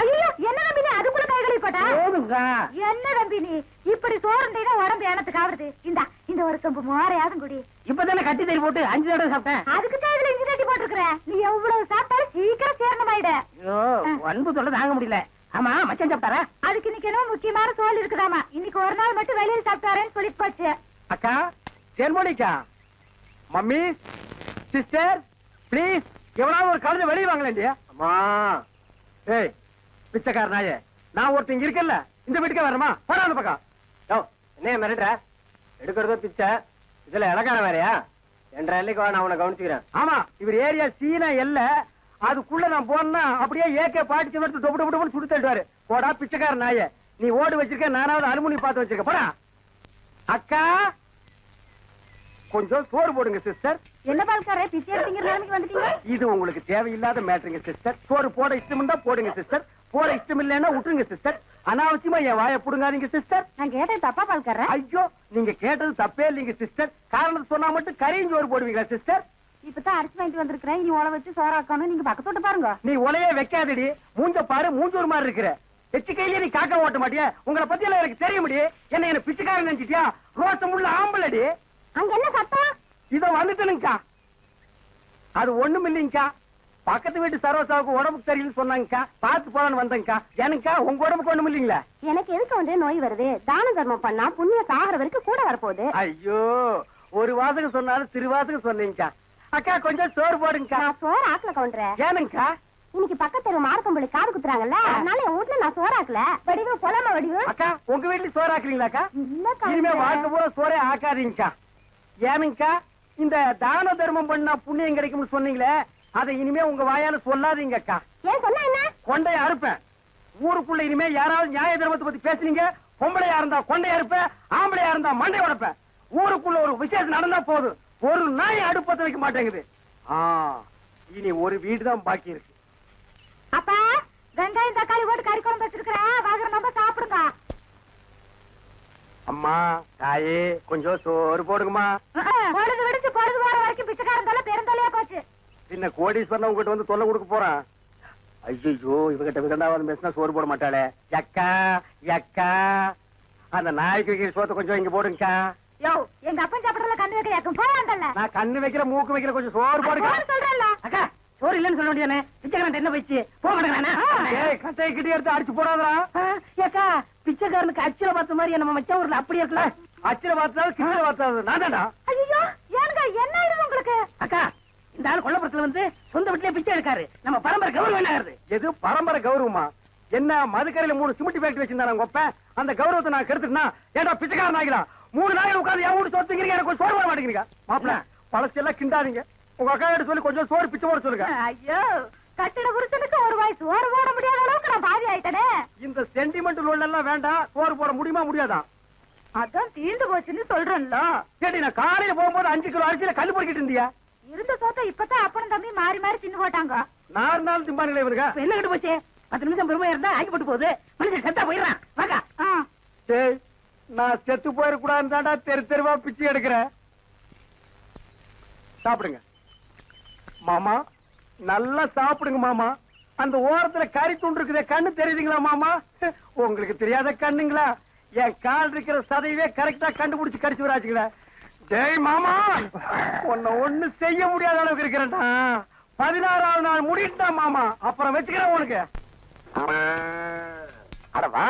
ஐயோ என்ன தம்பி நீ அதுக்குள்ள கை கழுவி போட்டா? என்ன தம்பி நீ இப்படி சோறுண்டீங்க உடம்பு எனத்துக்கு ஆகுறது இந்தா இந்த ஒரு கம்பு மோரையாதும் குடி. இப்பதானே கட்டி தறி போட்டு அஞ்சு தடவை சாப்பிட்டேன். அதுக்கு தான் இஞ்சி தட்டி போட்டுருக்கிற. நீ எவ்வளவு சாப்பிட்டாலும் சீக்கிரம் சேரணமாயிட ஐயோ அன்பு சொல்ல தாங்க முடியல. ஆமா மச்சான் சாப்பிட்டாரா? அதுக்கு இன்னைக்கு என்ன முக்கியமான சோல் இருக்குதாமா. இன்னைக்கு ஒரு நாள் மட்டும் வெளியில சாப்பிட்டாரேன்னு சொல்லி போச்சு. அக்கா தேன்மொழிக்கா மம்மி சிஸ்டர் ப்ளீஸ் எவனாவது ஒரு கலந்து வெளியே வாங்கலேண்டியா அம்மா ஏய் பிச்சைக்கார நாயே நான் ஒருத்தங்க இருக்கல இந்த வீட்டுக்கே வரமா போடா அந்த பக்கம். யோ என்ன மிரட்டுற? எடுக்கிறதோ பிச்சை. இதுல இலக்காரன் வேறையா? என்ற எல்லைக்கு நான் உன்னை கவனிச்சுக்கிறேன். ஆமா இவர் ஏரியா சீனா எல்ல. அதுக்குள்ள நான் போனா அப்படியே ஏகே பாட்டி எடுத்து டொப்பு டொப்பு சுடு தள்ளுவாரு. போடா பிச்சைக்கார நாயே நீ ஓடு வச்சிருக்க நானாவது அலுமினி பார்த்து வச்சிருக்க. போடா. அக்கா கொஞ்சம் சோறு போடுங்க சிஸ்டர். என்ன பால்காரே பிச்சை நிலைமைக்கு வந்துட்டீங்க? இது உங்களுக்கு தேவையில்லாத மேட்டருங்க சிஸ்டர். சோறு போட இஷ்டம் தான் போடுங்க சிஸ்டர். போட இஷ்டம் இல்லைன்னா விட்டுருங்க சிஸ்டர். அனாவசியமா என் வாயை புடுங்காதீங்க சிஸ்டர். நான் கேட்டேன் தப்பா பால்காரே? ஐயோ நீங்க கேட்டது தப்பே இல்லைங்க சிஸ்டர். காரணம் சொன்னா மட்டும் கரையும் சோறு போடுவீங்களா சிஸ்டர்? இப்பதான் அரிசி வாங்கிட்டு வந்திருக்கிறேன். இனி உழ வச்சு சோறாக்கணும் நீங்க பக்கத்தோட்டு பாருங்க. நீ உலையே வைக்காதடி. மூஞ்ச பாரு மூஞ்சூர் மாதிரி இருக்கிற. எச்சு கையிலேயே நீ காக்கா ஓட்ட மாட்டியா? உங்களை பத்தி எனக்கு தெரிய முடியும் என்ன என்ன பிச்சைக்காரன் நினைச்சிட்டியா? ரோசம் உள்ள ஆம்பளடி. அங்க என்ன சத்தம்? இத வந்துட்டனுங்கக்கா அது ஒண்ணும் இல்லைங்கக்கா பக்கத்து வீட்டு சரோசாவுக்கு உடம்புக்கு சரியில்லைன்னு சொன்னாங்கக்கா. பார்த்து போலான்னு வந்தேங்கக்கா. எனக்கா உங்க உடம்புக்கு ஒண்ணும் இல்லைங்களா? எனக்கு எதுக்கு வந்து நோய் வருது? தான தர்மம் பண்ணா புண்ணிய சாகர வரைக்கும் கூட வரப்போகுது. ஐயோ ஒரு வாசகம் சொன்னாலும் திருவாசகம் சொன்னீங்கக்கா. அக்கா கொஞ்சம் சோறு போடுங்கக்கா. நான் சோறு ஆக்கல கவுண்டரேன் ஏனுங்கக்கா? இன்னைக்கு பக்கத்து தெரு மார்க்கம்பள்ளி காது குத்துறாங்கல்ல? அதனால என் வீட்டுல நான் சோறு ஆக்கல. வடிவு பொலாம வடிவு. அக்கா உங்க வீட்டுல சோறு ஆக்குறீங்களாக்கா இல்ல இனிமே. வாழ்க்கை பூரா சோறே ஆக்காதீங்கக்கா. ஏனுங்கக்கா? இந்த தான தர்மம் பண்ணா புண்ணியம் கிடைக்கும்னு சொன்னீங்களே அதை இனிமே உங்க வாயால ஏன் சொன்னா என்ன? கொண்டைய அறுப்பேன். ஊருக்குள்ள இனிமே யாராவது நியாய தர்மத்தை பத்தி பேசுனீங்க பொம்பளையா இருந்தா கொண்டைய அறுப்பேன் ஆம்பளையா இருந்தா மண்டை உடைப்பேன். ஊருக்குள்ள ஒரு விசேஷம் நடந்தா போதும் ஒரு நாய் அடுப்பத்த வைக்க மாட்டேங்குது. இனி ஒரு வீடு தான் பாக்கி இருக்கு. அப்பா வெங்காயம் தக்காளி போட்டு கறி குழம்பு வச்சிருக்கிறேன் வாங்குற நம்ம சாப்பிடுங்க. அம்மா தாயே கொஞ்சம் சோறு போடுங்கம்மா. விடுச்சு பொழுது போற வரைக்கும் பிச்சைக்காரன் தொல்லை பெருந்தொல்லையா போச்சு பின்ன கோடீஸ்வரன் உங்ககிட்ட வந்து தொல்லை கொடுக்க போறான்? ஐயோ இவகிட்ட விகண்டாவது பேசினா சோறு போட மாட்டாளே. எக்கா எக்கா. அந்த நாய்க்கு வைக்கிற சோத்தை கொஞ்சம் இங்க போடுங்கக்கா. யோ எங்க அப்பன் சாப்பிடறதுல கண்ணு யாக்கும் நான் கண்ணு வைக்கிற மூக்கு வைக்கிற கொஞ்சம் சோறு போடுங்க சொல்றேன்ல. அக்கா சோறு இல்லைன்னு சொல்ல வேண்டியதானே? பிச்சைக்காரன் என்ன போயிடுச்சு? போக மாட்டேங்கிறானே? ஏய் கட்டையை கிட்டி எடுத்து அடிச்சு போடாதடா. ஏக்கா பிச்சைக்காரனுக்கு அச்சுல பார்த்த மாதிரி நம்ம மச்சான் ஊர்ல அப்படியே இருக்கல அச்சில பார்த்தாலும் கிட்ட நான்டா ஐயோ ஏனுங்க என்ன உங்களுக்கு? அக்கா இந்த ஆள் கொல்லப்புறத்துல வந்து சொந்த வீட்லயே பிச்சை எடுக்காரு. நம்ம பரம்பரை கௌரவம் என்ன ஆகுது? எது? பரம்பரை கௌரவமா? என்ன மதுக்கரையில மூணு சிமெண்ட் ஃபேக்டரி வச்சிருந்தாங்க அப்பன் அந்த கௌரவத்தை நான் கெடுத்துட்டா ஏன்டா பிச்சைக்காரன் ஆகிலாம் மூணு நாள் உட்கார்ந்து என் வீட்டு சொத்துங்கிறீங்க எனக்கு சோறு போட மாட்டேங்கிறீங்க. மாப்பிள பழசெல்லாம் கிண்டாதீங்க. உங்க அக்கா கிட்ட சொல்லி கொஞ்சம் சோறு பிச்சை போட சொல்லுங்க. ஐயோ கட்டிட புருஷனுக்கு ஒரு வாய் சோறு போட முடியாத அளவுக்கு நான் பாதி ஆயிட்டனே. இந்த சென்டிமெண்ட் லோன் எல்லாம் வேண்டாம். சோறு போட முடியுமா முடியாதா? அதான் தீர்ந்து போச்சுன்னு சொல்றேன்ல. கேட்டி நான் காலையில போகும்போது அஞ்சு கிலோ அரிசியில கல் பொறுக்கிட்டு இருந்தியா? இருந்த சோத்த இப்பதான் அப்பனும் தம்பி மாறி மாறி தின்னு போட்டாங்க. நான் இருந்தாலும் திம்பானுங்களே இப்ப என்ன கட்டு போச்சு? பத்து நிமிஷம் பெருமையா இருந்தா ஆக்கி போட்டு போகுது. மனுஷன் செத்தா போயிடுறான். வாக்கா ஆ, டேய் நான் செத்து போயிடக்கூடாதுன்னு தாண்டா தெரு தெருவா பிச்சை எடுக்கிறேன் சாப்பிடுங்க. மாமா நல்லா சாப்பிடுங்க மாமா. அந்த ஓரத்துல கறி துண்டு இருக்குதே கண்ணு தெரியுதுங்களா மாமா? உங்களுக்கு தெரியாத கண்ணுங்களா? என் கால் இருக்கிற சதையவே கரெக்டா கண்டுபிடிச்சு கடிச்சு வராச்சுங்களா டேய் மாமா! உன்னை ஒண்ணு செய்ய முடியாத அளவுக்கு இருக்கிறேன்டா. பதினாறாவது நாள் முடிட்டா மாமா. அப்புறம் வச்சுக்கிறேன் உனக்கு. அடவா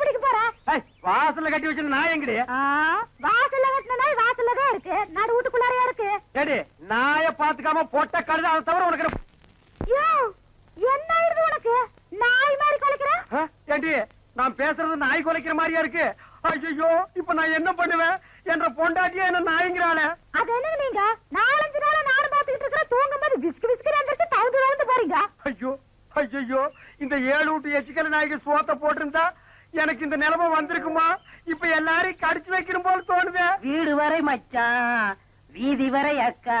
பிடிக்க போற? ஏய், வாசல்ல கட்டி வச்சிருந்த நான் எங்கடி? வாசல்ல கட்டின நாய் வாசல்ல தான் இருக்கு. நடு வீட்டுக்குள்ளாரையா இருக்கு? நாய பாத்துக்காம பொட்ட கழுத அதை தவிர உனக்கு என்ன- யோ, என்ன இது உனக்கு? நாய் மாதிரி குலைக்கிற? ஆ? ஏண்டி நான் பேசுறது நாய் குலைக்கிற மாதிரியா இருக்கு? ஐயோ இப்ப நான் என்ன பண்ணுவேன்? என்ற பொண்டாட்டியே என்ன நாய்ங்கிறாளே. அது என்ன நீங்க? நாலஞ்சு நாளா நானும் பாத்துக்கிட்டு இருக்கிற தூங்கும் போது விஸ்கு விஸ்கு வந்துட்டு தவுந்து தவுந்து போறீங்க ஐயோ ஐயோ இந்த ஏழு விட்டு எச்சிக்கல நாய்க்கு சோத்த போட்டிருந்தா எனக்கு இந்த நிலைமை வந்திருக்குமா? இப்ப எல்லாரையும் கடிச்சு வைக்கணும் போல தோணுதே. வீடு வரை மச்சான் வீதி வரை அக்கா.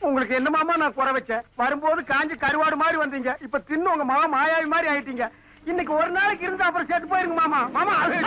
உங்களுக்கு என்ன மாமா நான் குறை வச்சேன்? வரும்போது காஞ்சி கருவாடு மாதிரி வந்தீங்க. இப்ப தின்னு உங்க மாமா மாயாவி மாதிரி ஆயிட்டீங்க. இன்னைக்கு ஒரு நாளைக்கு இருந்து அப்புறம் செத்து போயிருங்க மாமா. மாமா அது-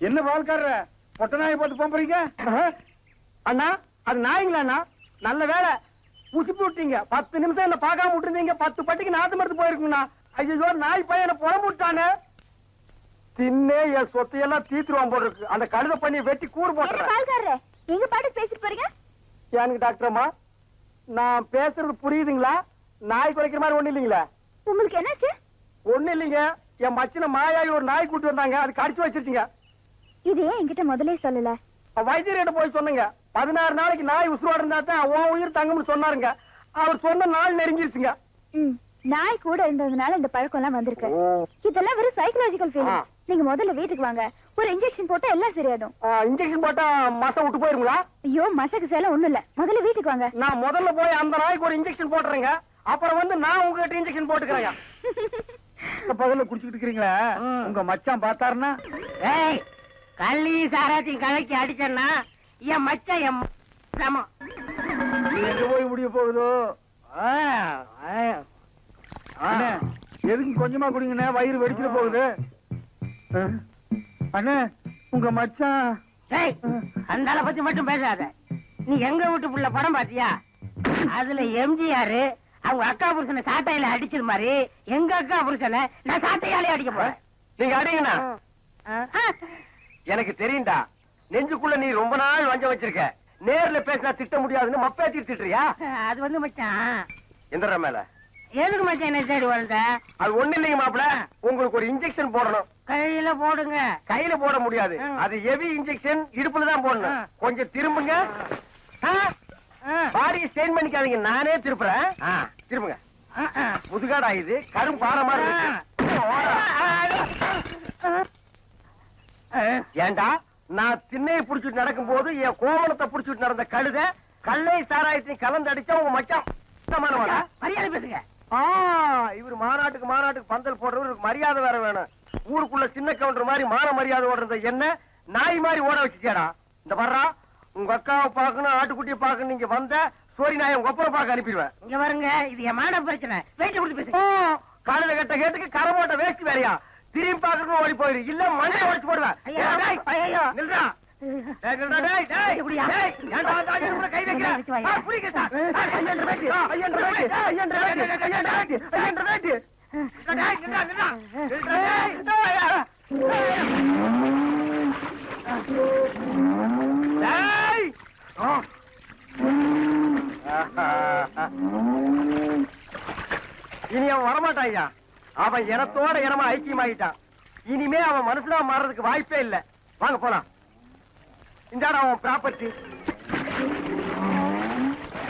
என்ன பால்காரர பொட்ட நாயை போட்டு போறீங்க அண்ணா அது நாய்ங்களா அண்ணா? நல்ல வேலை உசுப்பி விட்டீங்க பத்து நிமிஷம் என்ன பார்க்காம விட்டுருந்தீங்க. பத்து பட்டிக்கு நாத்து மருந்து போயிருக்குங்கண்ணா ஐயோ நாய் பையனை புறம்பு விட்டானே தின்னே என் சொத்தையெல்லாம் தீத்துருவான் போல இருக்கு. அந்த கழுத பண்ணி வெட்டி கூறு போட்டுறேன். நீங்க பாட்டு பேசிட்டு போறீங்க? எனக்கு டாக்டர் அம்மா நான் பேசுறது புரியுதுங்களா? நாய் குறைக்கிற மாதிரி ஒண்ணு இல்லைங்களா? உங்களுக்கு என்னாச்சு? ஒண்ணு இல்லைங்க. என் மச்சின மாயாவி ஒரு நாய் கூட்டு வந்தாங்க. அது கடிச்சு வச்சிருச்சுங்க. இது ஏன் என்கிட்ட முதல்ல சொல்லல? வைத்தியர்கிட்ட போய் சொன்னங்க. பதினாறு நாளைக்கு நாய் உசுரோட இருந்தா தான் உன் உயிர் தங்கும்னு சொன்னாருங்க. அவர் சொன்ன நாள் நெருங்கிருச்சுங்க. நாய் கூட இருந்ததுனால இந்த பழக்கம் எல்லாம் வந்திருக்கு இதெல்லாம் வெறும் சைக்கலாஜிக்கல். ஃபீலிங் நீங்க முதல்ல வீட்டுக்கு வாங்க. ஒரு இன்ஜெக்ஷன் போட்டா எல்லாம் சரியாடும் இன்ஜெக்ஷன் போட்டா மசம் விட்டு போயிருங்களா? ஐயோ மசக்கு சேலம் ஒண்ணும் இல்ல. முதல்ல வீட்டுக்கு வாங்க. நான் முதல்ல போய் அந்த நாய்க்கு ஒரு இன்ஜெக்ஷன் போட்டுறேங்க. அப்புறம் வந்து நான் உங்ககிட்ட இன்ஜெக்ஷன் போட்டுக்கிறேங்க. பகல்ல குடிச்சிட்டு இருக்கிறீங்களா. உங்க மச்சான் பார்த்தாருன்னா? ஏய் கள்ளி சாராத்தையும் கலக்கி அடிச்சேன்னா என் மச்சான் என் சமம் எங்க போய் முடிய போகுதோ? எதுக்கு கொஞ்சமா குடிங்கண்ணே? வயிறு வெடிச்சிட போகுது. அண்ணே உங்க மச்சான் டேய், அந்த ஆளை பத்தி மட்டும் பேசாத. நீ எங்க வீட்டு புள்ள படம் பாத்தியா? அதுல எம்ஜிஆர் அவங்க அக்கா புருஷனை சாட்டையில அடிச்சது மாதிரி எங்க அக்கா புருஷனை நான் சாட்டையாலே அடிக்க போறேன். நீங்க அடிங்கண்ணா. ஆ. எனக்கு தெரியும்டா. நெஞ்சுக்குள்ள நீ ரொம்ப நாள் வஞ்ச வச்சிருக்க. நேர்ல பேசினா திட்ட முடியாதுன்னு மப்பேத்தி திட்டுறியா? அது வந்து மச்சான். எந்திர மேல. எதுக்கு மச்சான் என்ன தேடி வந்த அது ஒண்ணு இல்லைங்க மாப்பிள. உங்களுக்கு ஒரு இன்ஜெக்ஷன் போடணும். கையில போடுங்க. கையில போட முடியாது. அது ஹெவி இன்ஜெக்ஷன் இடுப்புல தான் போடணும். கொஞ்சம் திரும்புங்க. பாடியை ஸ்டெயின் பண்ணிக்காதீங்க. நானே திருப்புறேன். திரும்புங்க. முதுகாடா இது கரும். ஆ. ஏண்டா? நான் திண்ணையை புடிச்சிட்டு நடக்கும்போது என் கோவணத்தை புடிச்சிட்டு நடந்த கழுத கல்லை சாராயத்தையும் கலந்து அடிச்சா உங்க மச்சான்? மரியாதை பேசுங்க. இவர் மாநாட்டுக்கு மாநாட்டுக்கு பந்தல் போடுறவர் இவருக்கு மரியாதை வேற வேணும். ஊருக்குள்ள சின்ன கவுண்டர் மாதிரி மான மரியாதை ஓடுறத என்ன நாய் மாதிரி ஓட வச்சுட்டியாடா? இந்த வர்றா உங்க அக்காவை பார்க்கணும் ஆட்டுக்குட்டியை பார்க்கணும் நீங்க வந்த சோரி நாயை உங்க ஒப்பனை பார்க்க அனுப்பிடுவேன். இங்க பாருங்க இது என் மான பிரச்சனை. வெயிட் கொடுத்து பேசுங்க காலையில கட்ட கேட்டுக்கு கரை போட்ட வேஸ்ட் வேலையா? திரும்பி பார்க்கணும் ஓடி போயிரு இல்ல மண்ணை உடைச்சு போடுவேன். ஐயா. நில்றா. இப்படியா? கூட இனி அவன் வரமாட்டான் அவன் இனத்தோட இனமா ஐக்கியமாயிட்டான். இனிமே அவன் மனசுல மாறதுக்கு வாய்ப்பே இல்ல. வாங்க போலாம். இந்தாடா உன் ப்ராப்பர்ட்டி